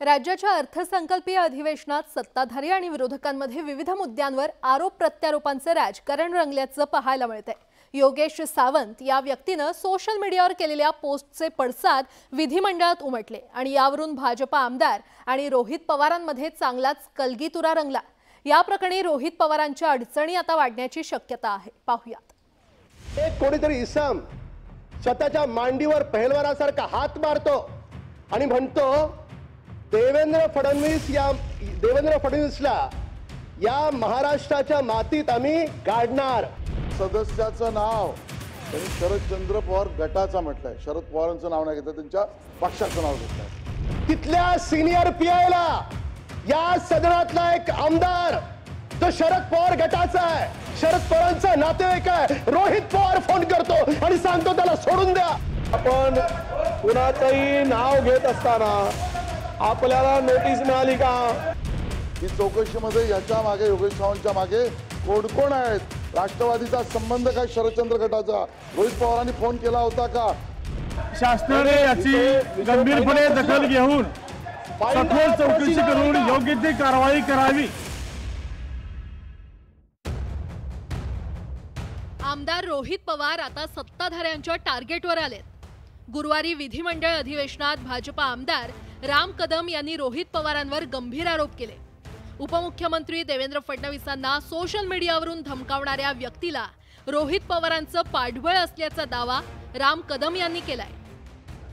राज्याच्या अर्थसंकल्पीय अधिवेशनात सत्ताधारी आणि विरोधकांमध्ये विविध मुद्द्यांवर आरोप प्रत्यारोपांचे राजकारण रंगल्याचं पाहायला मिळतंय. योगेश सावंत या व्यक्तीनं सोशल मीडियावर केलेल्या पोस्टचे पडसाद विधिमंडळात उमटले आणि यावरून भाजपा आमदार आणि रोहित पवारांमध्ये चांगलाच कलगीतुरा रंगला. या प्रकरणी रोहित पवारांच्या अडचणी आता वाढण्याची शक्यता आहे. पाहुयात. एक कोणीतरी इसम स्वतःच्या मांडीवर पहलवानासारखा हात मारतो आणि म्हणतो देवेंद्र फडणवीस या देवेंद्र फडणवीसला या महाराष्ट्राच्या मातीत आम्ही गाडणार. सदस्याचं नाव त्यांनी शरदचंद्र पवार गटाचा म्हटलंय. शरद पवारांचं नाव नाही घेतलं त्यांच्या पक्षाचं नाव घेतलंय. तिथल्या सिनियर पीआयला या सदनातला एक आमदार जो शरद पवार गटाचा आहे. शरद पवारांचा नातेवाईक आहे. रोहित पवार फोन करतो आणि सांगतो त्याला सोडून द्या. आपण कुणाचंही नाव घेत असताना आपल्याला नोटीस मिळाली का? ही चौकशीमध्ये याच्या मागे योगेश सावंतच्या मागे कोण कोण आहेत? राष्ट्रवादीचा संबंध काय शरदचंद्र गटाचा? रोहित पवारांनी फोन केला होता का? शासनाने याची गंभीरपणे दखल घेऊन सखोल चौकशी करून योग्य ती कारवाई करावी. आमदार रोहित पवार आता सत्ताधाऱ्यांच्या टार्गेटवर आलेत. गुरुवारी विधिमंडळ अधिवेशनात भाजपा आमदार राम कदम यांनी रोहित पवारांवर गंभीर आरोप केले. उपमुख्यमंत्री देवेंद्र फडणवीसांना सोशल मीडियावरून धमकावणाऱ्या व्यक्तीला रोहित पवारांचं पाठबळ असल्याचा दावा राम कदम यांनी केलाय.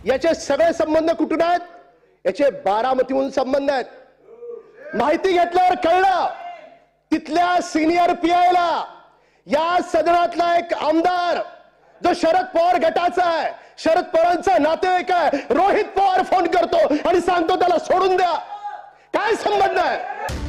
याचे सगळे संबंध कुठून आहेत? याचे बारामतीहून संबंध आहेत. माहिती घेतल्यावर कळलं. तिथल्या सिनियर पीआयला या सदनातला एक आमदार जो शरद पवार गटाचा आहे शरद पवारांचा नातेवाईक आहे. रोहित पवार फोन करतो आणि सांगतो त्याला सोडून द्या. काय संबंध आहे?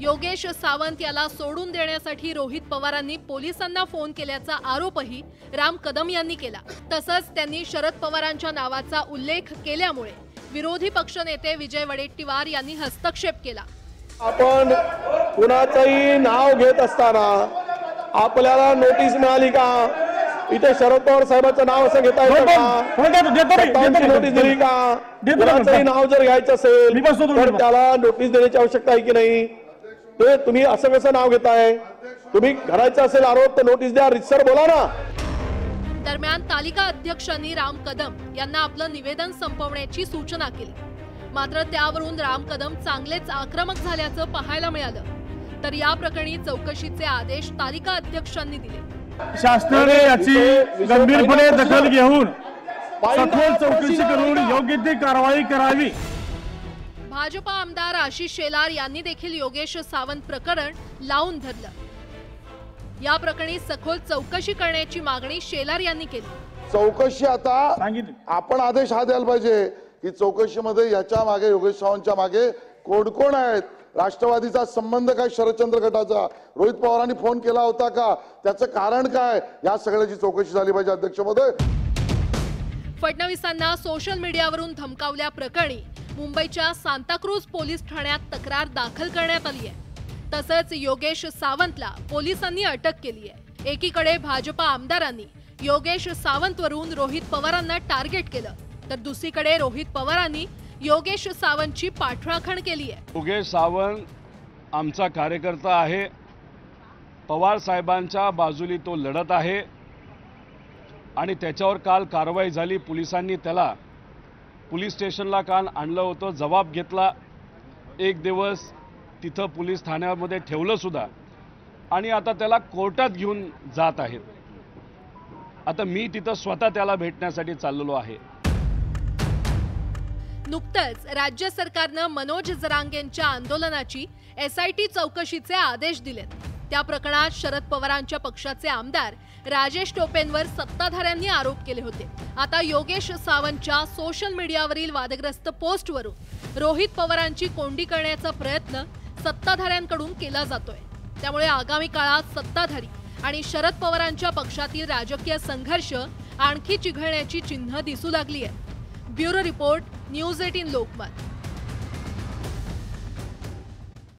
योगेश सावंत याला सोडून देण्यासाठी रोहित पवारांनी पोलिसांना फोन केल्याचा आरोपही राम कदम यांनी केला. तसंच त्यांनी शरद पवारांच्या नावाचा उल्लेख केल्यामुळे विरोधी पक्षनेते विजय वडेट्टीवार यांनी हस्तक्षेप केला. आपण कुणाचंही नाव घेत असताना आपल्याला नोटीस मिळाली का? इथे शरद पवार साहेबांचं नाव असं घेता येतं हो. नोटीस दिली का? कुणाचंही. नाव जर घ्यायचं असेल तर. त्याला नोटीस देण्याची आवश्यकता आहे की नाही? ते तुम्ही असं कसं नाव घेताय? तुम्ही घरायचं असेल आरोप तर नोटीस द्या. रितसर बोला ना. दरम्यान तालिका अध्यक्षांनी राम कदम यांना आपलं निवेदन संपवण्याची सूचना केली. मात्र त्यावरून राम कदम चांगलेच आक्रमक झाल्याचं पाहायला मिळालं. तर या प्रकरणी चौकशीचे आदेश तालिका अध्यक्षांनी दिले. शासनाने याची गंभीरपणे दखल घेऊन सखोल चौकशी करून योग्य ती कारवाई करावी. भाजपा आमदार आशिष शेलार यांनी देखील योगेश सावंत प्रकरण लावून धरलं. या प्रकरणी सखोल चौकशी करण्याची मागणी शेलार यांनी केली. चौकशी आता सांगितलं. आपण आदेश हा द्यायला पाहिजे की चौकशीमध्ये याच्या मागे योगेश सावंतच्या मागे कोण कोण आहेत? राष्ट्रवादीचा संबंध काय शरदचंद्र गटाचा? रोहित पवारांनी फोन केला होता का? त्याचं कारण काय? या सगळ्याची चौकशी झाली पाहिजे अध्यक्ष फडणवीसांना सोशल मीडियावरून धमकावल्या प्रकरणी मुंबईच्या सांताक्रूज पोलीस ठाण्यात तक्रार दाखल करण्यात आली आहे. तसंच योगेश सावंतला पोलिसांनी अटक केली आहे. एकीकडे भाजपा आमदारांनी योगेश सावंतवरून रोहित पवारांना टार्गेट केलं तर दुसरीकडे रोहित पवारांनी योगेश सावंतची पाठराखण केली आहे योगेश सावंत आमचा कार्यकर्ता आहे. पवार साहेबांच्या बाजूली तो लढत आहे. आणि त्याच्यावर काल कारवाई झाली. पोलिसांनी त्याला पोलीस स्टेशनला काल आणलं होतं. जबाब घेतला. एक दिवस तिथं पोलीस ठाण्यामध्ये ठेवलं सुद्धा. आणि आता त्याला कोर्टात घेऊन जात आहेत. आता मी तिथं स्वतः त्याला भेटण्यासाठी चाललेलो आहे. नुकतंच राज्य सरकारनं मनोज जरांगेंच्या आंदोलनाची एसआयटी चौकशीचे आदेश दिलेत. त्या प्रकरणात शरद पवारांच्या पक्षाचे आमदार राजेश टोपेंवर सत्ताधाऱ्यांनी आरोप केले होते. आता योगेश सावंतच्या सोशल मीडियावरील वादग्रस्त पोस्टवरून रोहित पवारांची कोंडी करण्याचा प्रयत्न सत्ताधाऱ्यांकडून केला जातोय. त्यामुळे आगामी काळात सत्ताधारी आणि शरद पवारांच्या पक्षातील राजकीय संघर्ष आणखी चिघळण्याची चिन्ह दिसू लागली आहेत bureau report news eighteen Lokmat.